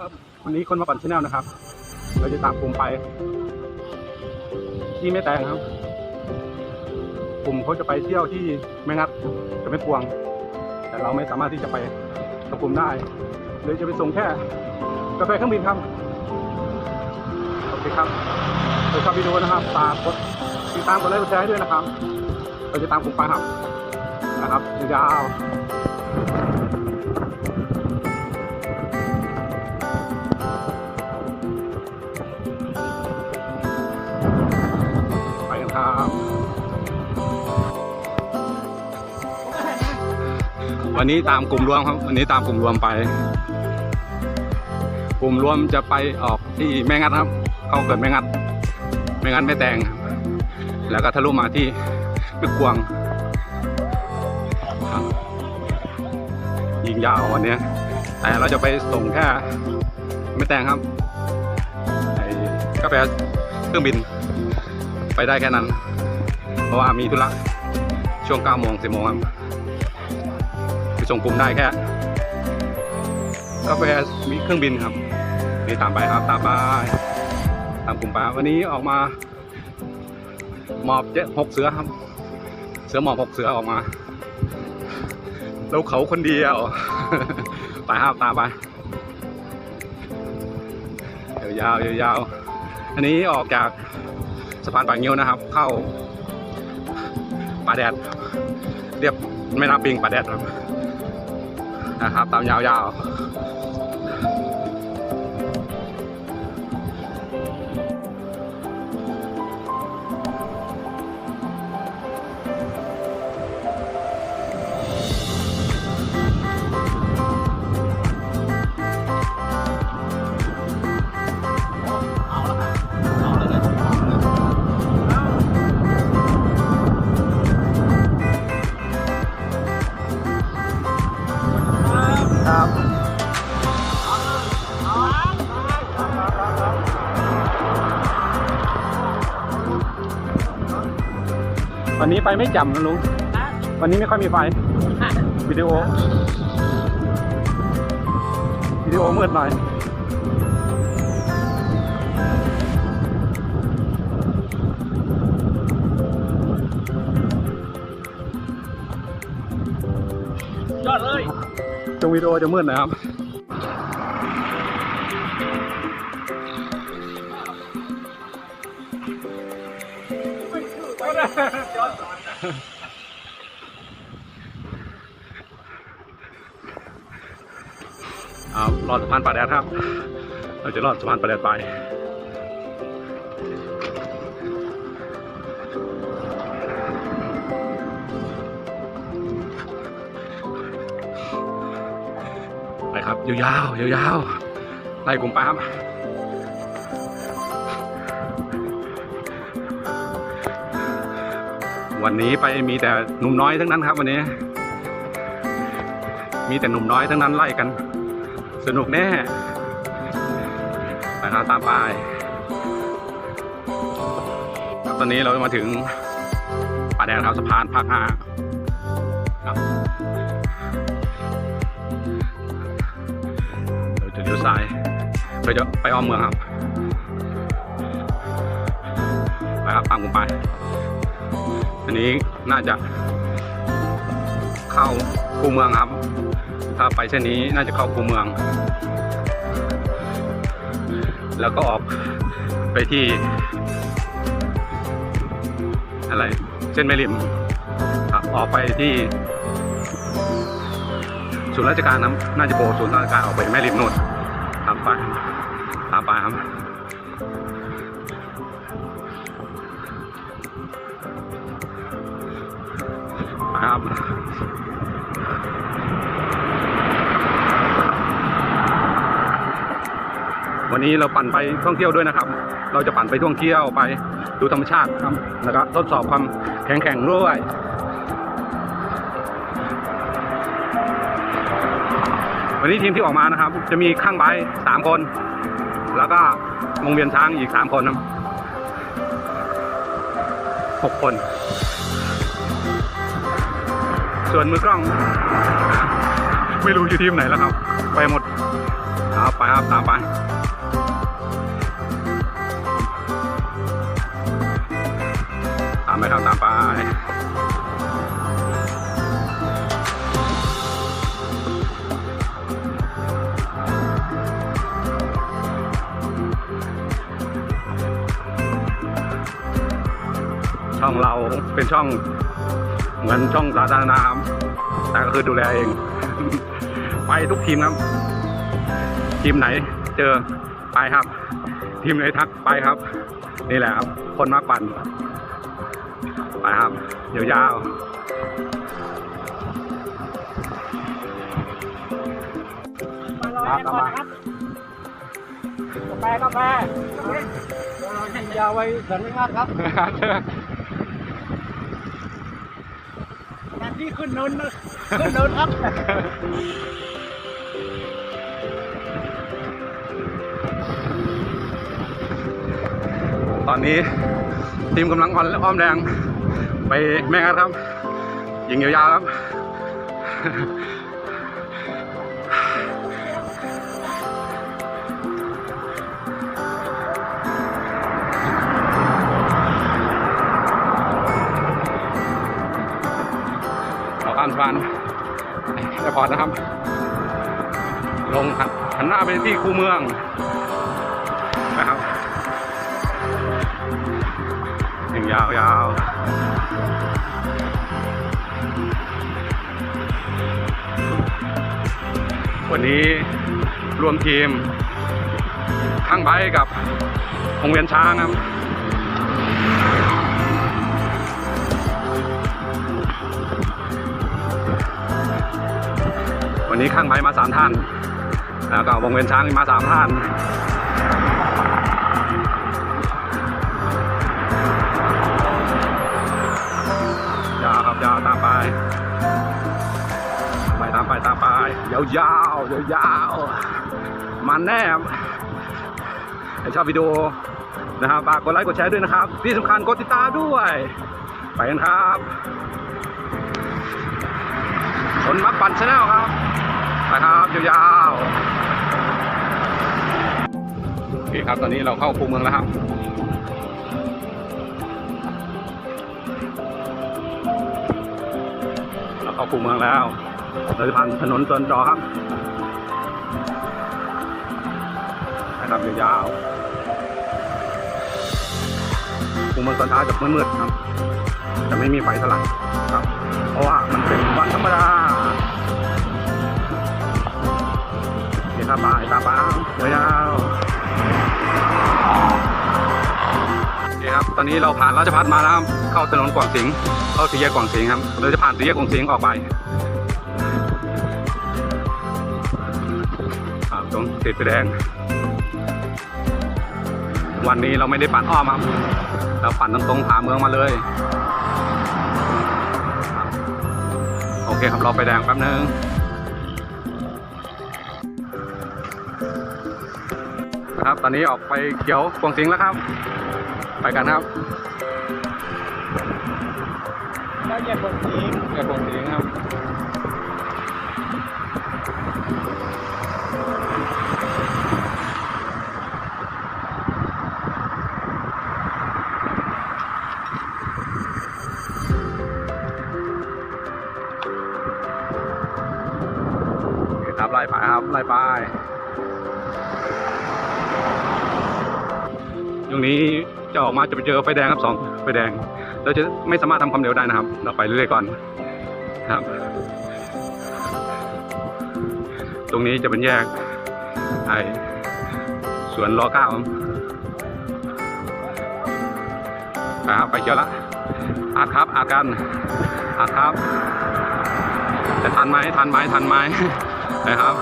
ครับวันนี้คนมาปั่นชแนลนะครับ เราจะตามกลุ่มไป ที่แม่แตงครับ กลุ่มเขาจะไปเที่ยวที่แม่งัดกับแม่ปวง แต่เราไม่สามารถที่จะไปกับกลุ่มได้เลยจะไปส่งแค่กาแฟเครื่องบินครับโอเคครับไปชอบวิดีโอนะครับ ตามกดติดตามกดไลค์กดแชร์ให้ด้วยนะครับ เราจะตามกลุ่มไปครับนะครับยาว วันนี้ตามกลุ่มรวมครับ วันนี้ตามกลุ่มรวมไป กลุ่มรวมจะไปออกที่แม่งัดครับ เข้าเกิดแม่งัด แม่งัดแม่แตงครับแล้วก็ทะลุมาที่ตึกกวงยิงยาววันนี้แต่เราจะไปส่งแค่แม่แตงครับไอ้กาแฟเครื่องบิน ไปได้แค่นั้น เพราะว่ามีธุระช่วง9โมง10โมงครับ ส่งกลุ่มได้แค่กาแฟมีเครื่องบินครับนี่ตามไปครับตามไปตามกลุ่มไปวันนี้ออกมา หมอบเจ็ดหกเสือครับ เสือหมอบหกเสือออกมาแล้วเขาคนเดียวไปครับตามไปยาวๆยาวๆอันนี้ออกจากสะพานปากงิ้วนะครับ เข้าป่าแดด เรียบแม่น้ำปิงป่าแดดครับ นะครับตามยาวๆ วันนี้ไปไม่จำนะลุง วันนี้ไม่ค่อยมีไฟ วิดีโอ วิดีโอมืดหน่อย ยอดเลย ตรงวิดีโอจะมืดนะครับ เอารอดสะพานป่าแดดครับ เราจะรอดสะพานป่าแดดไปไปครับยาวๆยาวๆไล่กลุ่มปาม วันนี้ไปมีแต่หนุ่มน้อยทั้งนั้นครับวันนี้ มีแต่หนุ่มน้อยทั้งนั้นไล่กัน สนุกแน่ไปครับตามไปครับตอนนี้เรามาถึงป่าแดงครับสะพานภาคห้าครับเราจะเลี้ยวซ้ายเพื่อจะไปอ้อมเมืองครับไปครับตามผมไป อันนี้น่าจะเข้าคูเมืองครับ ถ้าไปเส้นนี้น่าจะเข้าคูเมือง แล้วก็ออกไปที่ อะไร เส้นแม่ริมครับออกไปที่ศูนย์ราชการนะน่าจะโบศูนย์ราชการออกไปแม่ริมโน่น วันนี้เราปั่นไปท่องเที่ยวด้วยนะครับ เราจะปั่นไปท่องเที่ยวไปดูธรรมชาติครับแล้วก็ทดสอบความแข็งแกร่งด้วยวันนี้ทีมที่ออกมานะครับ จะมีข้างใบสามคน แล้วก็วงเวียนช้างอีกสามคนครับหกคน ส่วนมือกล้อง ไม่รู้อยู่ทีมไหนแล้วครับ ไปหมด ครับไปครับตามไป ตามไปครับตามไปช่องเราเป็นช่อง เหมือนช่องสาธารณะครับแต่ก็คือดูแลเอง ไปทุกทีมครับ ทีมไหนเจอไปครับ ทีมไหนทักไปครับ นี่แหละครับ คนมาปั่น ยาวๆครับตามมากาแฟกาแฟยาวไว้สันนิษฐานครับการที่ขึ้นเนินนะขึ้นเนินครับตอนนี้ทีมกำลังอ่อนอ้อมแรง ไปแม่งัดครับ ยิงยาวๆครับขอการฟันแอร์พอร์ตนะครับ ลงหันหันหน้าไปที่คูเมือง ยิงยาวยาววันนี้รวมทีม ข้างใบกับโรงเรียนช้างครับวันนี้ข้างไม้มาสามท่าน แล้วก็วงเวียนช้างมาสามท่าน วยาวยาวยาวๆมันแน่ใครชอบวิดีโอนะครับฝากกดไลค์กดแชร์ด้วยนะครับ ที่สำคัญกดติดตามด้วย ไปกันครับคนมักปั่นชาแนลครับนะครับยาวๆโอเคครับตอนนี้เราเข้าคูเมืองแล้วครับเราเข้าคูเมืองแล้ว เราจะผ่านถนนตันจอครับนะครับยาวๆคูมืองตอนเช้าจะมืดๆครับ จะไม่มีไฟเท่าไหร่ครับ เพราะว่ามันเป็นวันธรรมดาเดี๋ยวตาบายตาบ้างยาวโอเคครับ ตอนนี้เราผ่านราชพัฒมาแล้วครับเข้าถนนกวางสิง เข้าสี่แยกกวางสิงครับ เราจะผ่านสี่แยกกวางสิงออกไป อ่าตรงติดไฟแดง วันนี้เราไม่ได้ปั่นอ้อมครับเราปั่นตรงๆผ่าเมืองมาเลย โอเคครับรอไฟแดงแป๊บนึงนะครับตอนนี้ออกไปเขียวกวงสิงแล้วครับ ไปกันครับได้เหยียบบนสีเขียวกวงสิงครับ ครับไล่ไปครับไล่ไปตรงนี้จะออกมาจะไปเจอไฟแดงครับสองไฟแดงเราจะไม่สามารถทำความเร็วได้นะครับ เราไปเรื่อยๆก่อนครับ ตรงนี้จะเป็นแยกไอสวนรอเก้าครับไปเชียวละอาครับอากันอาครับจะทันไหมทันไหมทันไหม นะครับ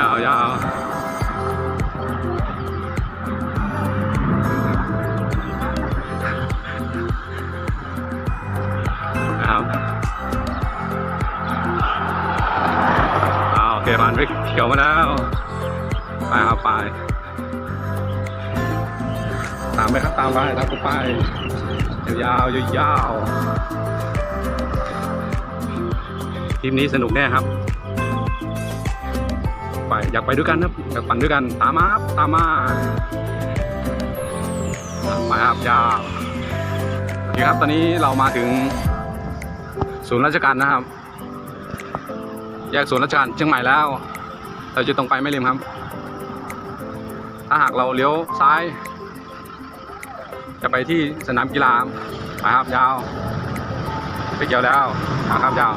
ยาวยาวนะครับเอาโอเคผ่านวิกเขียวมาแล้วไปครับไปตามไปครับตามไปตามกูไปยาวๆยาวทีมนี้สนุกแน่ครับ อยากไปด้วยกันครับอยากปั่นด้วยกันตามมาครับตามมาไปครับยาวโอเคครับตอนนี้เรามาถึงศูนย์ราชการนะครับ แยกศูนย์ราชการเชียงใหม่แล้ว เราจะตรงไปไม่ริมครับ ถ้าหากเราเลี้ยวซ้าย จะไปที่สนามกีฬาไปครับยาวไปเกี่ยวแล้วนะครับยาว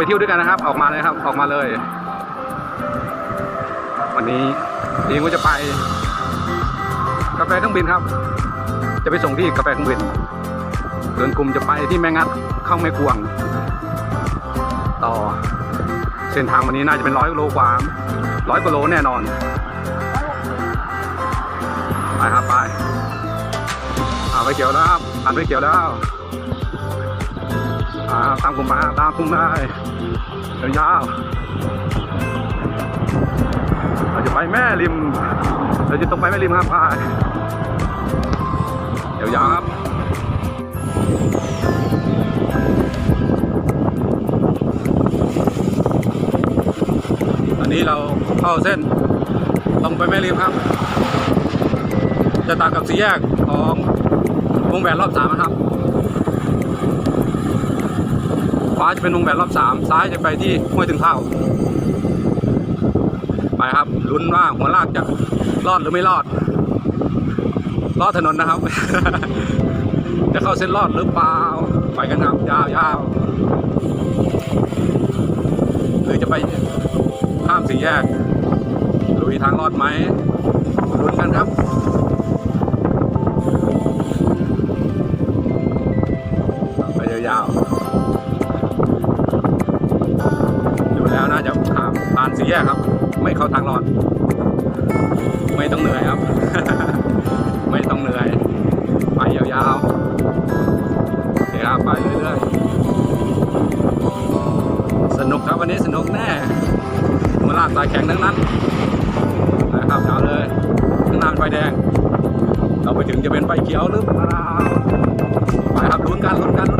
ไปเที่ยวด้วยกันนะครับ ออกมาเลยครับ ออกมาเลย วันนี้เองก็จะไป กาแฟเครื่องบินครับ จะไปส่งที่กาแฟเครื่องบินเดินกลุ่มจะไปที่แมงัดเข้าแม่กวง ต่อ เส้นทางวันนี้น่าจะเป็นร้อยกิโลกว่าร้อยกิโลแน่นอนไปครับไปเอาไปเกี่ยวแล้วครับผ่านไปเกี่ยวแล้วอ่าตามกลุ่มมาตามกลุ่มได้ ยาวๆเราจะไปแม่ริม เราจะตรงไปแม่ริมครับไปยยาวๆครับอันนี้เราเข้าเส้นตรงไปแม่ริมครับ จะต่างกับสี่แยกของวงแหวนรอบสามนะครับขวาจะเป็นวงแหวนรอบสามซ้ายจะไปที่ห้วยถึงเท่าไปครับลุ้นว่าหัวลากจะรอดหรือไม่รอด รอดถนนนะครับ จะเข้าเส้นรอดหรือเปล่า ไปกันครับยาวๆหรือจะไปข้ามสี่แยกลุยทางรอดไหมลุ้นกันครับ แยกครับ ไม่เข้าทางรอด ไม่ต้องเหนื่อยครับ ไม่ต้องเหนื่อย ไปยาวๆเคครับไปเรื่อยๆ สนุกครับวันนี้สนุกแน่มาลากสายแข็งทั้งนั้นนะครับเอาเลยข้างหน้าเป็นไฟแดง เราไปถึงจะเป็นไฟเขียวหรือเปล่าไปครับลุ้นกันลุ้นกันลุ้นกันลุ้นกันลุ้นกัน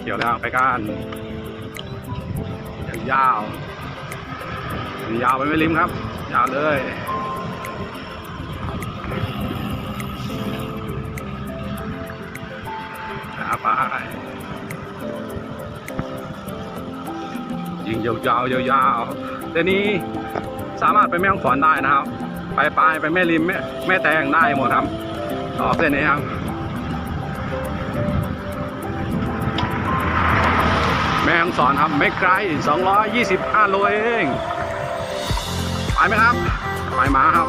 เขียวแล้วไปกันยาวยาวไปไม่ริมครับ ยาวเลยนะครับไปยิงยาวๆยาวๆเดี๋ยวนี้สามารถไปแม่ฮ่องสอนได้นะครับ ไปปลายไปแม่ริมแม่แม่แตงได้หมดครับต่อเส้นนี้ครับ งสอนครับ ไม่ไกล 225 โลเอง ไปไหมครับ ไปมาครับ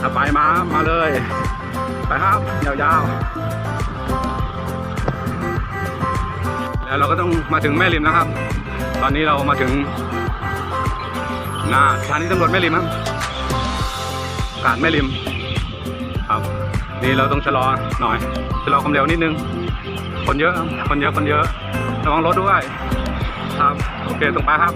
ถ้าไปมา มาเลย ไปครับ ยาวๆ แล้วเราก็ต้องมาถึงแม่ริมนะครับ ตอนนี้เรามาถึงหน้าสถานีตำรวจแม่ริมครับกาดแม่ริม ครับ นี่เราต้องชะลอหน่อย ชะลอความเร็วนิดนึง คนเยอะคนเยอะคนเยอะระวังรถด้วย ครับโอเคตรงไปครับ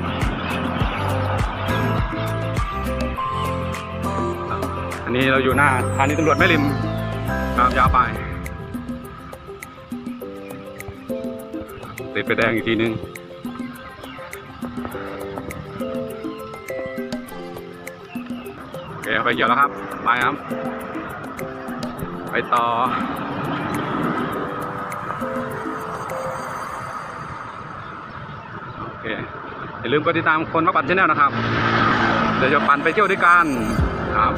อันนี้เราอยู่หน้าสถานี้ตำรวจแม่ริมครับยาวไปติดไฟแดงอีกทีนึงโอเคไปเกี่ยวแล้วครับ ไปครับ ไปต่อ เคอย่าลืมกดติดตามคนมาปั่นชแนลนะครับ เดี๋ยวจะปั่นไปเที่ยวด้วยกันครับ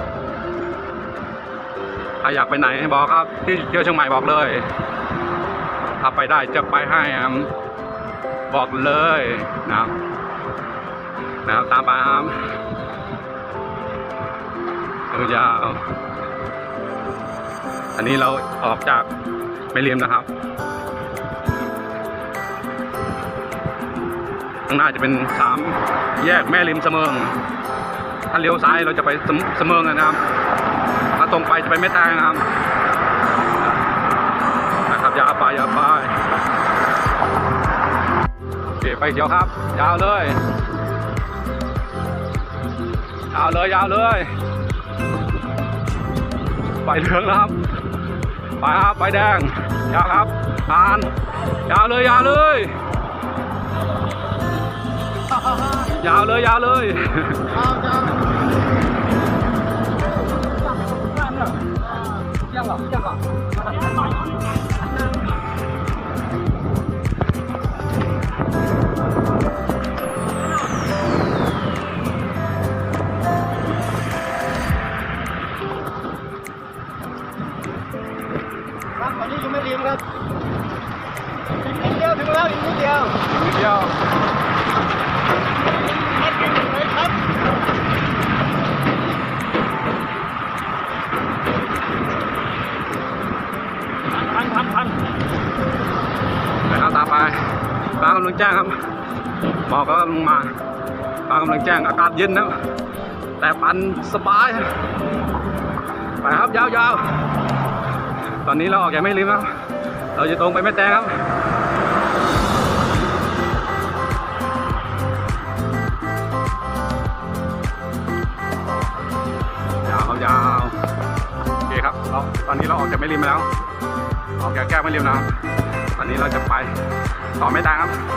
ถ้าอยากไปไหนบอกครับ ที่เที่ยวเชียงใหม่บอกเลย ถ้าไปได้จะไปให้ครับบอกเลยนะครับนะครับตามไปครับยาวอันนี้เราออกจากแม่ริมนะครับ ข้างหน้าจะเป็นสามแยกแม่ริมเสมิงถ้าเลี้ยวซ้ายเราจะไปเสมิงนะครับ ถ้าตรงไปจะไปแม่แตงนะครับนะครับยาวไปยาวไปโอเคไปเขียวครับ ยาวเลยยาวเลยยาวเลยไฟเหลืองแล้วครับไปครับไฟแดงยาวครับอ่านยาวเลยยาวเลย ยาวเลยยาวเลยครับตอนนี้ยังไม่เรียนครับอีกนิดเดียวถึงแล้วอีกนิดเดียวนิดเดียว กำลังแจ้งครับหมอกก็กำลังมาฟ้ากำลังแจ้งอากาศเย็นนะแต่ปันสบายไปครับยาวๆ ตอนนี้เราออกจากไม่ริมครับ เราจะตรงไปแม่แตงครับยาวยาวโอเคครับเราตอนนี้เราออกจากไม่ริมมแล้ว ออกจากแก้วไม่ริมแล้วตอนนี้เราจะไป ต่อไม่แตงครับนะครับ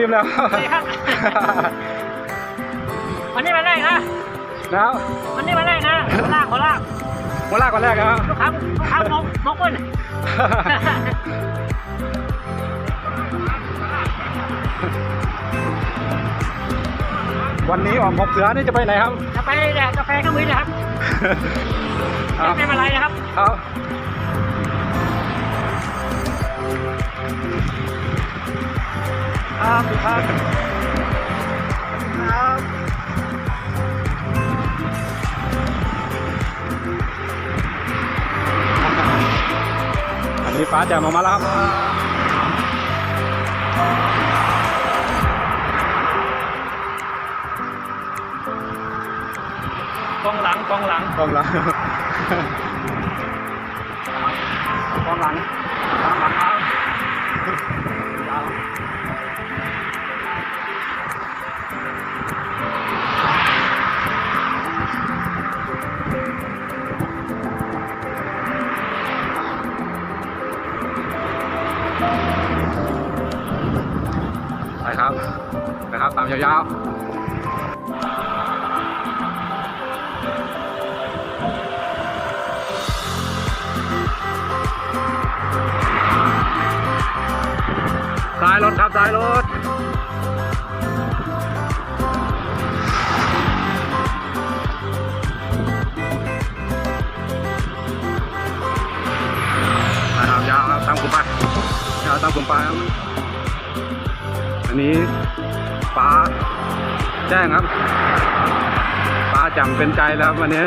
ลยครับถึงไม่ริมแล้วเลยครับ วันนี้มาแรกนะแล้ววันนี้มาแรกนะขอลากขอลากมาลากวันแรกนะครับลูกค้าลูกค้านกนกเว้ยวันนี้ออกกบเสือนี่จะไปไหนครับ จะไปแดกกาแฟก็มีนะครับครับไม่เป็นไรนะครับครับ ครับครับครับอันนี้ฟ้าแจ่มออกมาแล้วครับกองหลังกองหลังกองหลังกองหลัง นะครับตามยาวๆซ้ายรถครับซ้ายรถยาวตามกลุ่มไปยาวตามกลุ่มไปอันนี้ ฟ้าแจ้งครับจ่ำเป็นใจแล้ววันนี้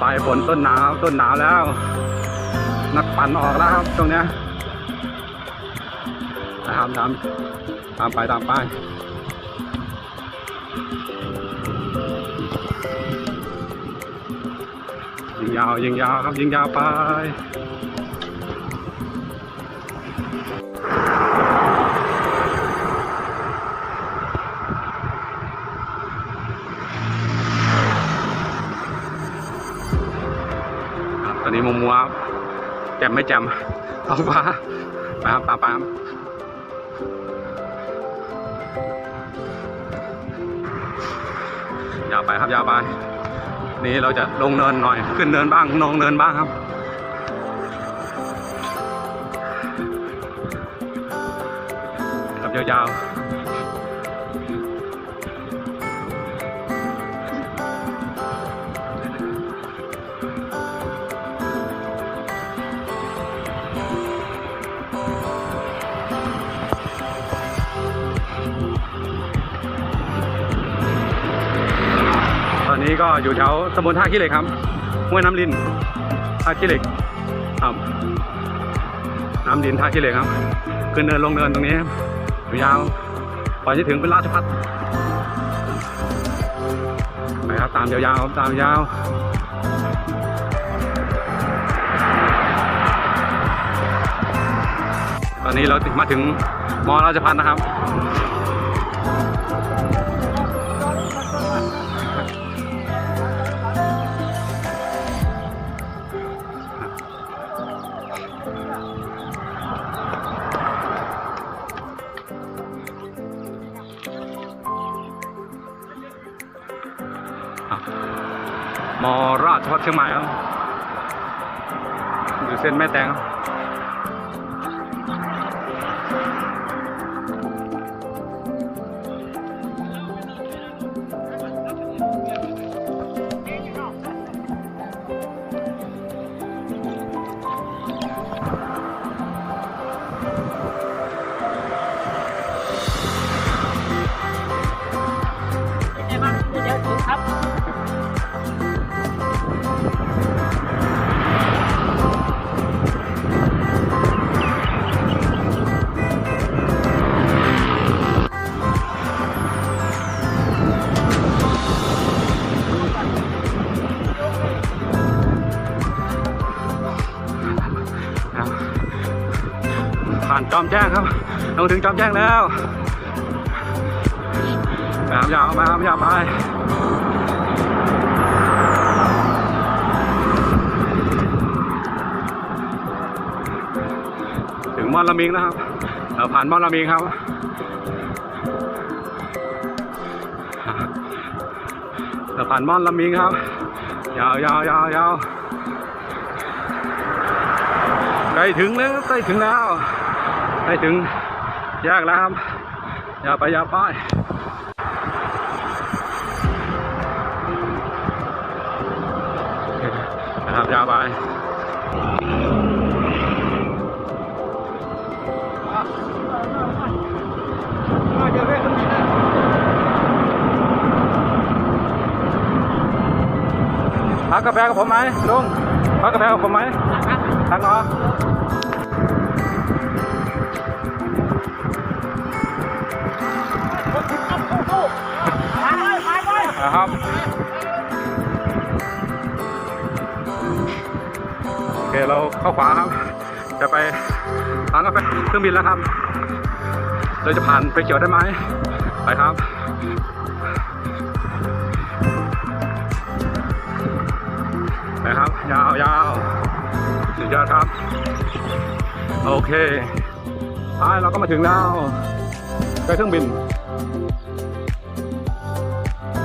ปลายฝนต้นหนาวต้นหนาวแล้ว นักปั่นออกแล้วครับตรงเนี้ยตามตามตามไปตามไปยิงยาวยิงยาวครับยิงยาวไป มัวมัวจ่มไม่จ่มท้องฟ้าปครับตามปครับยาวไปครับยาวไป นี่เราจะลงเนินหน่อย ขึ้นเนินบ้างลงเนินบ้างครับครับยาวๆ ตอนนี้ก็อยู่แถวตำบลท่าขี้เหล็กครับห้วยน้ำลินท่าขี้เหล็กครับน้ำดินท่าขี้เหล็กครับขึ้นเนินลงเนินตรงนี้ครับยาวกว่าจะถึงเป็นราชพัฒน์ไปครับตามยาวๆตามยาวตอนนี้เรามาถึงมอราชพัฒน์นะครับ มอราชพัฒเชียงใหม่ครับอยู่เส้นแม่แตงครับ อมแจ้งครับเราถึงจอมแจ้งแล้วยาวยาวมาครับยาวไปถึงมอนละมิงแล้วครับเราผ่านมอนละมิงครับเราผ่านมอนละมิงครับ ยาวยาวยาวยาวใกล้ถึงแล้วใกล้ถึงแล้ว ใกล้ถึงแยกแล้วครับ อย่าไปอย่าไปนะครับอย่าไปพักกาแฟกับผมไหมลุงพักกาแฟกับผมไหมพักเนาะ นะครับโอเคเราเข้าขวาครับ จะไปร้านกาแฟเครื่องบินแล้วครับเราจะผ่านไปเขียวได้ไหมไปครับไปครับ ยาวยาวสุดยอดครับ โอเคท้ายเราก็มาถึงแล้วไปเครื่องบิน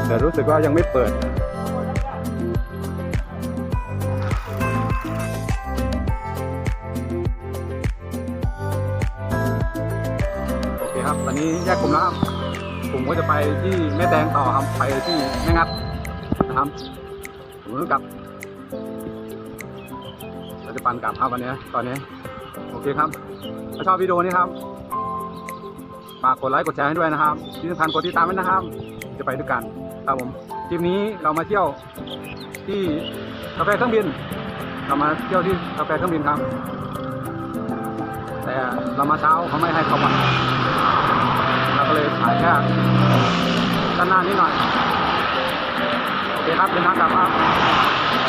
แต่รู้สึกว่ายังไม่เปิด โอเคครับตอนนี้แยกกลุ่มแล้วครับผมก็จะไปที่แม่แดงต่อครับไปที่แม่งัดนะครับผมต้องกลับเราจะปั่นกลับครับวันนี้ตอนนี้ โอเคครับ ถ้าชอบวิดีโอนี้ครับฝากกดไลค์กดแชร์ให้ด้วยนะครับที่สำคัญกดติดตามไว้นะครับ จะไปด้วยกัน ครับผมทริปนี้เรามาเที่ยวที่กาแฟเครื่องบิน เรามาเที่ยวที่กาแฟเครื่องบินครับ แต่เรามาเช้าเขาไม่ให้เข้ามาเราก็เลยถ่ายแค่ด้านหน้านิดหน่อยโอเคครับเดินทางกลับครับ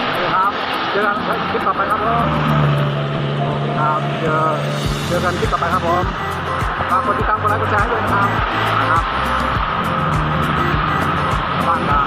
โอเคครับเจอกันคลิปต่อไปครับผมคครับเจอเจอกันคลิปต่อไปครับผมฝากกดติดตามกดไลค์กดแชร์ให้ด้วยนะครับนะครับ Mana?